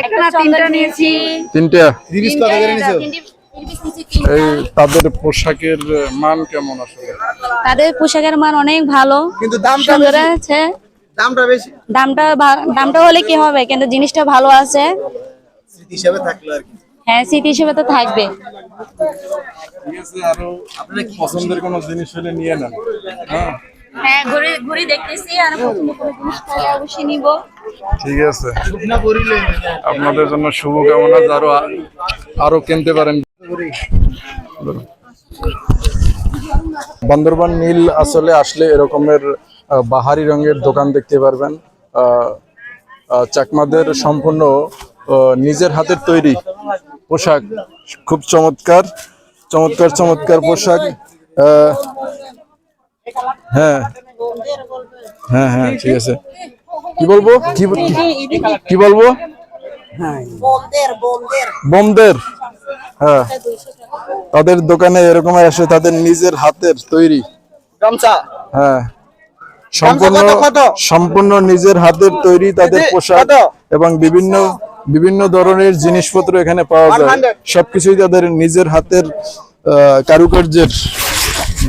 একটা না তিনটা নিয়েছি। তিনটা? ত্রিশ কত করে নিছো এই তাদের পোশাকের মান কেমন আসলে? তাদের পোশাকের মান অনেক ভালো। কিন্তু দামটা আছে। দামটা বেশি? দামটা দামটা হলে কি হবে? কিন্তু জিনিসটা ভালো আছে। স্মৃতি হিসাবে থাকল আর কি। হ্যাঁ স্মৃতি হিসেবে তো থাকবে। ঠিক আছে আরও আপনার পছন্দের কোনো জিনিস হলে নিয়ে নেন। হ্যাঁ? হ্যাঁ ঘুরে ঘুরে দেখতেছি আর পছন্দ করে জিনিস পেলে অবশ্যই নিব। ঠিক আছে। আপনাদের জন্য শুভকামনা আরও আরও কিনতে পারেন। বান্দরবান নীল আসলে আসলে এরকমের বাহারি রঙের দোকান দেখতে পারবেন। চাকমাদের সম্পূর্ণ নিজের হাতের তৈরি পোশাক। খুব চমৎকার চমৎকার চমৎকার পোশাক। আহ, হ্যাঁ। হ্যাঁ হ্যাঁ ঠিক আছে। কি বলব? কি বলব? বোমদের হ্যাঁ। তাদের দোকানে এরকম আসে তাদের নিজের হাতের তৈরি। গামছা। হ্যাঁ। সম্পূর্ণ? সম্পূর্ণ নিজের হাতের তৈরি তাদের পোশাক এবং বিভিন্ন বিভিন্ন ধরনের জিনিসপত্র এখানে পাওয়া যায়। সবকিছুই তাদের নিজের হাতের আহ, কারুকার্যের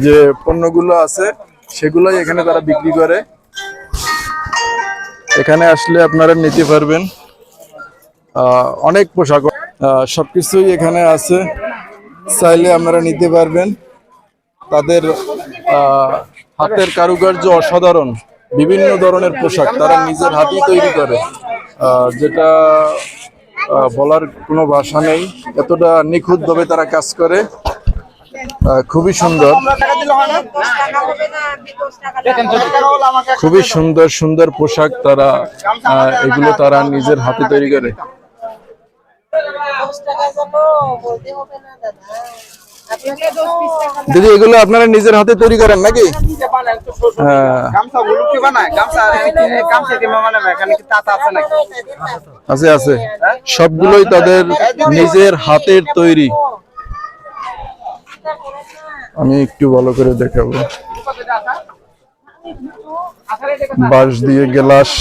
যে পণ্যগুলো আছে সেগুলোই এখানে তারা বিক্রি করে। এখানে আসলে আপনারা নিতে পারবেন অনেক পোশাক। আহ, সবকিছুই এখানে আছে চাইলে আপনারা নিতে পারবেন। তাদের হাতের কারুকার্য অসাধারণ বিভিন্ন ধরনের পোশাক তারা নিজের হাতেই তৈরি করে। যেটা বলার কোনো ভাষা নেই এতটা নিখুঁতভাবে তারা কাজ করে। খুবই সুন্দর। খুবই সুন্দর সুন্দর পোশাক তারা এগুলো তারা নিজের হাতে তৈরি করে। দিদি, এগুলো আপনারা নিজের হাতে তৈরি করেন নাকি? হ্যাঁ। আছে আছে। সবগুলোই তাদের নিজের হাতের তৈরি। আমি একটু ভালো করে দেখাবো। বাঁশ দিয়ে গেলাস।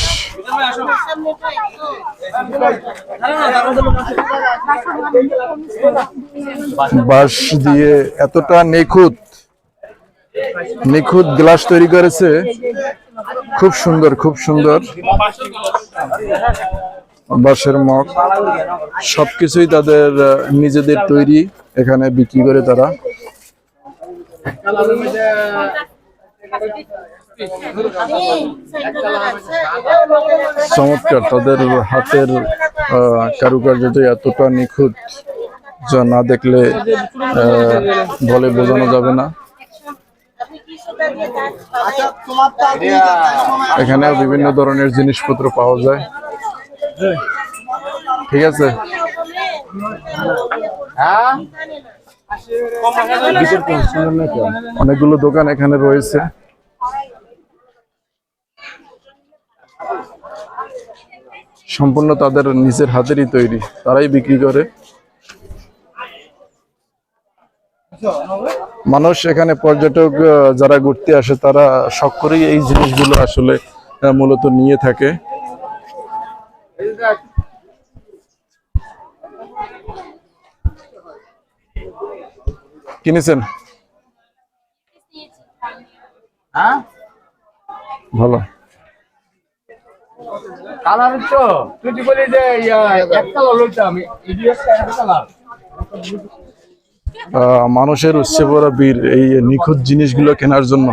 বাঁশ দিয়ে এতটা নিখুঁত নিখুঁত গ্লাস তৈরি করেছে। খুব সুন্দর খুব সুন্দর। বাঁশের মগ। সবকিছুই তাদের নিজেদের তৈরি এখানে বিক্রি করে তারা। চমৎকার, তাদের হাতের কারুকার্যটা এতটা নিখুঁত যা না দেখলে বলে বোঝানো যাবে না। এখানে বিভিন্ন ধরনের জিনিসপত্র পাওয়া যায় ঠিক আছে অনেকগুলো দোকান এখানে রয়েছে। সম্পূর্ণ তাদের নিজের হাতেরই তৈরি। তারাই বিক্রি করে। মানুষ এখানে পর্যটক যারা ঘুরতে আসে, তারা শখ করেই এই জিনিসগুলো আসলে মূলত নিয়ে থাকে। কিনেছেন? হ্যাঁ? ভালো। কালার তো তুই বলি যে এক কালার লইতে ইডিএস কালার। মানুষের উৎসে পড়া বীর এই নিখুঁত জিনিসগুলো কেনার জন্য।